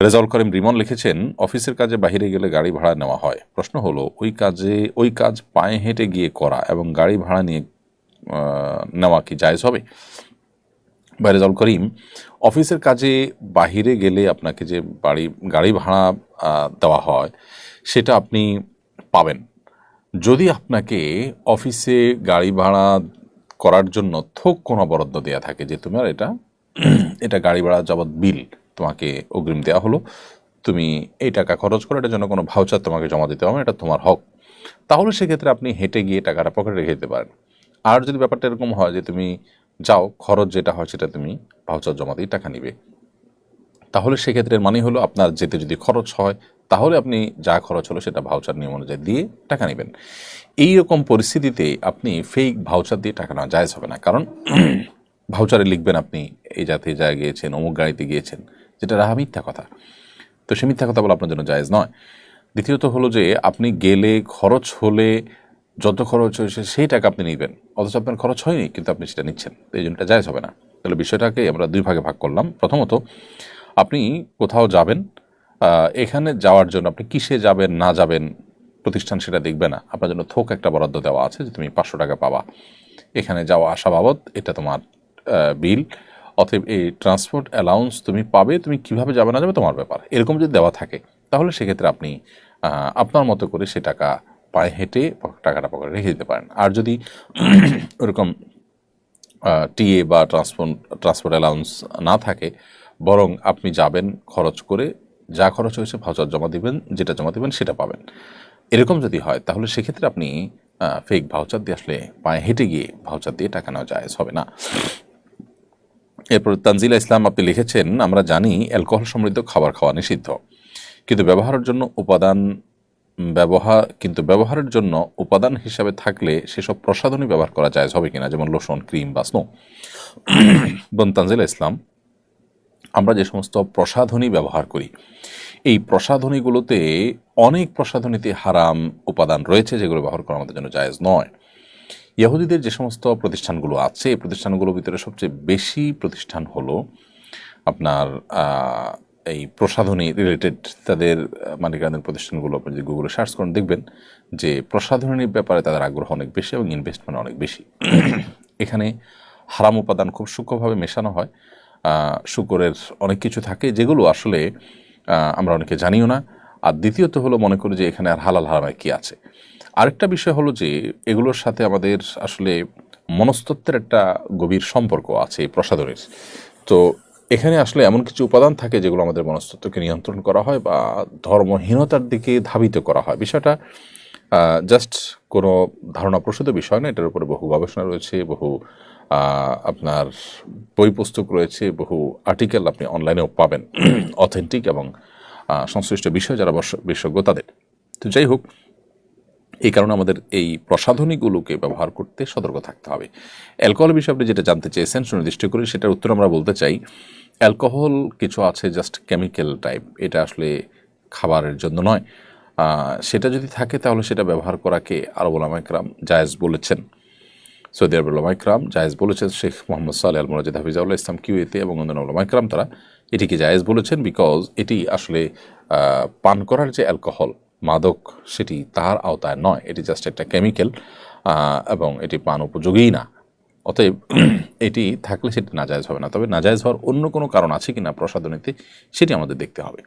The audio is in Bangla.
রেজাউল করিম রিমন লিখেছেন, অফিসের কাজে বাইরে গেলে গাড়ি ভাড়া নেওয়া হয়। প্রশ্ন হলো, ওই কাজে, ওই কাজ পায়ে হেঁটে গিয়ে করা এবং গাড়ি ভাড়া নিয়ে নেওয়া কি জায়জ হবে? বা রেজাউল করিম, অফিসের কাজে বাহিরে গেলে আপনাকে যে বাড়ি, গাড়ি ভাড়া দেওয়া হয়, সেটা আপনি পাবেন। যদি আপনাকে অফিসে গাড়ি ভাড়া করার জন্য থোক কোনো বরাদ্দ দেওয়া থাকে, যে তোমার এটা এটা গাড়ি ভাড়া যাবৎ বিল তোমাকে অগ্রিম দেওয়া হলো। তুমি এই টাকা খরচ করো, এটার জন্য কোনো ভাউচার তোমাকে জমা দিতে হবে এটা তোমার হক। তাহলে সেক্ষেত্রে আপনি হেঁটে গিয়ে টাকাটা পকেটে রেখে দিতে পারেন। আর যদি ব্যাপারটা এরকম হয় যে তুমি যাও, খরচ যেটা হয় সেটা তুমি ভাউচার জমা দিয়ে টাকা নিবে। তাহলে সেক্ষেত্রে মানে হলো আপনার যেতে যদি খরচ হয়, তাহলে আপনি যা খরচ হলো সেটা ভাউচার নিয়ম অনুযায়ী দিয়ে টাকা নেবেন। এই রকম পরিস্থিতিতে আপনি ফেক ভাউচার দিয়ে টাকা নেওয়া জায়জ হবে না। কারণ ভাউচারে লিখবেন আপনি, এই জাতীয় জায়গায় গিয়েছেন, অমুক গাড়িতে গিয়েছেন। যেটা রাহা মিথ্যা কথা। তো সে মিথ্যা কথা বলা আপনার জন্য জায়েজ নয়। দ্বিতীয়ত হলো যে আপনি গেলে, খরচ হলে, যত খরচ হয়েছে সেই টাকা আপনি নেবেন। অথচ আপনার খরচ হয়নি, কিন্তু আপনি সেটা নিচ্ছেন। তো এই জন্য জায়জ হবে না। তাহলে বিষয়টাকে আমরা দুই ভাগে ভাগ করলাম। প্রথমত, আপনি কোথাও যাবেন এখানে যাওয়ার জন্য আপনি কিসে যাবেন, না যাবেন, প্রতিষ্ঠান সেটা দেখবে না। আপনার জন্য থোক একটা বরাদ্দ দেওয়া আছে যে তুমি পাঁচশো টাকা পাবা। এখানে যাওয়া আসা বাবদ এটা তোমার বিল। অতএব এই ট্রান্সপোর্ট অ্যালাউন্স তুমি পাবে, তুমি কীভাবে যাবে না যাবে তোমার ব্যাপার। এরকম যদি দেওয়া থাকে, তাহলে সেক্ষেত্রে আপনি আপনার মতো করে সে টাকা পায়ে হেঁটে টাকাটা পকেটে রেখে দিতে পারেন। আর যদি ওরকম টিএ বা ট্রান্সপোর্ট ট্রান্সপোর্ট অ্যালাউন্স না থাকে, বরং আপনি যাবেন খরচ করে, যা খরচ হয়েছে ভাউচার জমা দিবেন, যেটা জমা দিবেন সেটা পাবেন। এরকম যদি হয়, তাহলে সেক্ষেত্রে আপনি ফেক ভাউচার দিয়ে আসলে পায়ে হেঁটে গিয়ে ভাউচার দিয়ে টাকা নেওয়া জায়েজ হবে না। এরপর তানজিলা ইসলাম আপনি লিখেছেন, আমরা জানি অ্যালকোহল সমৃদ্ধ খাবার খাওয়া নিষিদ্ধ। কিন্তু ব্যবহারের জন্য উপাদান ব্যবহার কিন্তু ব্যবহারের জন্য উপাদান হিসাবে থাকলে সেসব প্রসাধনী ব্যবহার করা যায় হবে কিনা? যেমন লোশন, ক্রিম বা স্নো। বোন তানজিলা ইসলাম, আমরা যে সমস্ত প্রসাধনী ব্যবহার করি, এই প্রসাধনীগুলোতে অনেক প্রসাধনীতে হারাম উপাদান রয়েছে যেগুলো ব্যবহার করা আমাদের জন্য জায়েজ নয়। ইহুদিদের যে সমস্ত প্রতিষ্ঠানগুলো আছে এই প্রতিষ্ঠানগুলোর ভিতরে সবচেয়ে বেশি প্রতিষ্ঠান হলো আপনার এই প্রসাধনী রিলেটেড তাদের আহ, মালিকানাধীন প্রতিষ্ঠানগুলো আপনি যদি গুগলে সার্চ করেন দেখবেন যে প্রসাধনীর ব্যাপারে তাদের আগ্রহ অনেক বেশি এবং ইনভেস্টমেন্ট অনেক বেশি। এখানে হারাম উপাদান খুব সূক্ষ্মভাবে মেশানো হয়। শুকরের অনেক কিছু থাকে যেগুলো আসলে আমরা অনেকে জানিও না। আর দ্বিতীয়ত হলো মনে করি যে এখানে আর হালাল হারামে কি আছে? আরেকটা বিষয় হলো যে এগুলোর সাথে আমাদের আসলে মনস্তত্ত্বের একটা গভীর সম্পর্ক আছে এই প্রসাদনের তো এখানে আসলে এমন কিছু উপাদান থাকে যেগুলো আমাদের মনস্তত্ত্বকে নিয়ন্ত্রণ করা হয় বা ধর্মহীনতার দিকে ধাবিত করা হয়। বিষয়টা জাস্ট কোনো ধারণা প্রসূত বিষয় না, এটার উপরে বহু গবেষণা রয়েছে, বহু আপনার বই পুস্তক রয়েছে, বহু আর্টিকেল আপনি অনলাইনেও পাবেন। অথেন্টিক এবং সংশ্লিষ্ট বিষয় যারা বিশেষজ্ঞ তাদের। তো যাই হোক, এই কারণে আমাদের এই প্রসাধনীগুলোকে ব্যবহার করতে সতর্ক থাকতে হবে। অ্যালকোহল বিষয়ে আপনি যেটা জানতে চেয়েছেন, সুনির্দিষ্ট করে সেটার উত্তর আমরা বলতে চাই। অ্যালকোহল কিছু আছে জাস্ট কেমিক্যাল টাইপ এটা আসলে খাবারের জন্য নয়। সেটা যদি থাকে তাহলে সেটা ব্যবহার করাকে আরব ওলামাইকরাম জায়েজ বলেছেন। সৌদি আরবের ওলামাইকরাম জায়েজ বলেছেন শেখ মোহাম্মদ সাল্লাহ আল মোরাজিদ হাফিজাউল্লাহ ইসলাম কিউএতে এবং অন্যান্য ওলামাইকরাম তারা এটিকে জায়েজ বলেছেন বিকজ এটি আসলে পান করার যে অ্যালকোহল মাদক সেটি তার আওতায় নয়। এটি জাস্ট একটা কেমিক্যাল এবং এটি পান উপযোগী না। অতএব এটি থাকলে সেটি নাজায়জ হবে না। তবে নাজায়জ হওয়ার অন্য কোনো কারণ আছে কি না প্রসাধনীতে, সেটি আমাদের দেখতে হবে।